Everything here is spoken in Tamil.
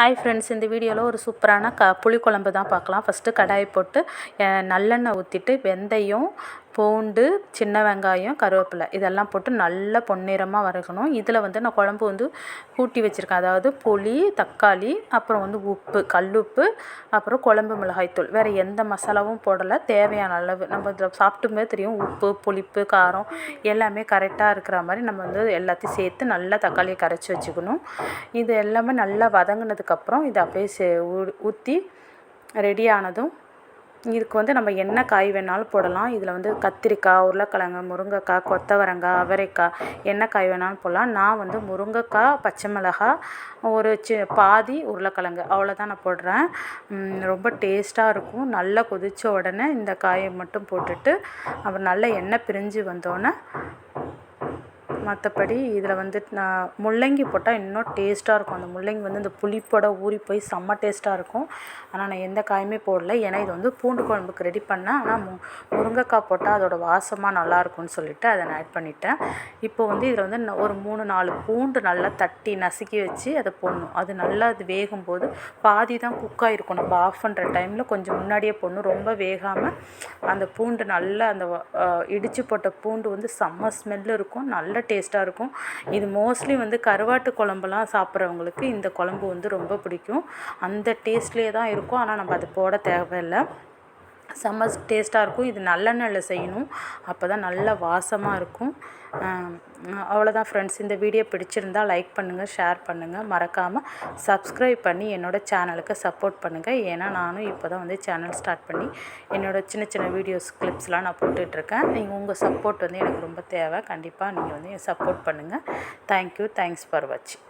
ஹாய் ஃப்ரெண்ட்ஸ் இந்த வீடியோவில் ஒரு சூப்பரான க புளிக்குழம்பு தான் பார்க்கலாம். ஃபஸ்ட்டு கடாயை போட்டு நல்லெண்ணெய் ஊற்றிட்டு வெந்தயம் பூண்டு சின்ன வெங்காயம் கருவேப்பிலை. இதெல்லாம் போட்டு நல்லா பொன்னிறமாக வறுக்கணும். இதில் வந்து நான் குழம்பு வந்து கூட்டி வச்சுருக்கேன். அதாவது புளி தக்காளி அப்புறம் வந்து உப்பு கல்லுப்பு அப்புறம் குழம்பு மிளகாய்த்தூள் வேறு எந்த மசாலாவும் போடலை. தேவையான அளவு. நம்ம இதில் சாப்பிட்டுமே தெரியும். உப்பு புளிப்பு காரம் எல்லாமே கரெக்டாக இருக்கிற மாதிரி நம்ம வந்து எல்லாத்தையும் சேர்த்து நல்லா தக்காளியை கரைச்சி வச்சுக்கணும். இது எல்லாமே நல்லா வதங்கினதுக்கப்புறம் இதை அப்படியே சே ஊற்றி ரெடி ஆனதும் இதுக்கு வந்து நம்ம என்ன காய் வேணாலும் போடலாம். இதில் வந்து கத்திரிக்காய் உருளைக்கிழங்கு முருங்கைக்காய் கொத்தவரங்காய் அவரைக்காய் என்ன காய் வேணாலும் போடலாம். நான் வந்து முருங்கைக்காய் பச்சை மிளகாய் ஒரு சி பாதி உருளைக்கிழங்கு அவ்வளோதான் நான் போடுறேன். ரொம்ப டேஸ்ட்டாக இருக்கும். நல்லா கொதித்த உடனே இந்த காயை மட்டும் போட்டுட்டு அப்புறம் நல்லா எண்ணெய் பிரிஞ்சு வந்தோடனே மற்றபடி இதில் வந்துட்டு நான் முள்ளங்கி போட்டால் இன்னும் டேஸ்ட்டாக இருக்கும். அந்த முள்ளங்கி வந்து இந்த புளிப்போட ஊறி போய் செம்ம டேஸ்ட்டாக இருக்கும். ஆனால் நான் எந்த காயுமே போடல. ஏன்னா இது வந்து பூண்டு குழம்புக்கு ரெடி பண்ணேன். ஆனால் மு முருங்கைக்காய் போட்டால் அதோட வாசமாக நல்லாயிருக்கும்னு சொல்லிவிட்டு அதை நான் ஆட் பண்ணிட்டேன். இப்போ வந்து இதில் வந்து ஒரு மூணு நாலு பூண்டு நல்லா தட்டி நசுக்கி வச்சு அதை போடணும். அது நல்லா அது வேகும்போது பாதி தான் குக் ஆகிருக்கும் நம்ம ஆஃப் பண்ணுற டைமில் கொஞ்சம் முன்னாடியே போடணும். ரொம்ப வேகாமல் அந்த பூண்டு நல்லா அந்த இடித்து போட்ட பூண்டு வந்து செம்ம ஸ்மெல்லு இருக்கும். நல்ல டேஸ்ட்டாக இருக்கும். இது மோஸ்ட்லி வந்து கருவாட்டு குழம்புலாம் சாப்பிட்றவங்களுக்கு இந்த குழம்பு வந்து ரொம்ப பிடிக்கும். அந்த டேஸ்ட்லேயே தான் இருக்கும். ஆனால் நம்ம அது போட தேவையில்லை. செம்ம டேஸ்ட்டாக இருக்கும். இது நல்லெண்ணெயில் செய்யணும். அப்போ தான் நல்ல வாசமாக இருக்கும். அவ்வளோதான் ஃப்ரெண்ட்ஸ் இந்த வீடியோ பிடிச்சிருந்தால் லைக் பண்ணுங்கள் ஷேர் பண்ணுங்கள் மறக்காமல் சப்ஸ்கிரைப் பண்ணி என்னோடய சேனலுக்கு சப்போர்ட் பண்ணுங்கள் ஏன்னா நானும் இப்போ தான் வந்து சேனல் ஸ்டார்ட் பண்ணி என்னோடய சின்ன சின்ன வீடியோஸ் கிளிப்ஸ்லாம் நான் போட்டுட்ருக்கேன். நீங்கள் உங்கள் சப்போர்ட் வந்து எனக்கு ரொம்ப தேவை. கண்டிப்பாக நீங்கள் வந்து சப்போர்ட் பண்ணுங்கள் தேங்க்யூ தேங்க்ஸ் ஃபார் வாட்சிங்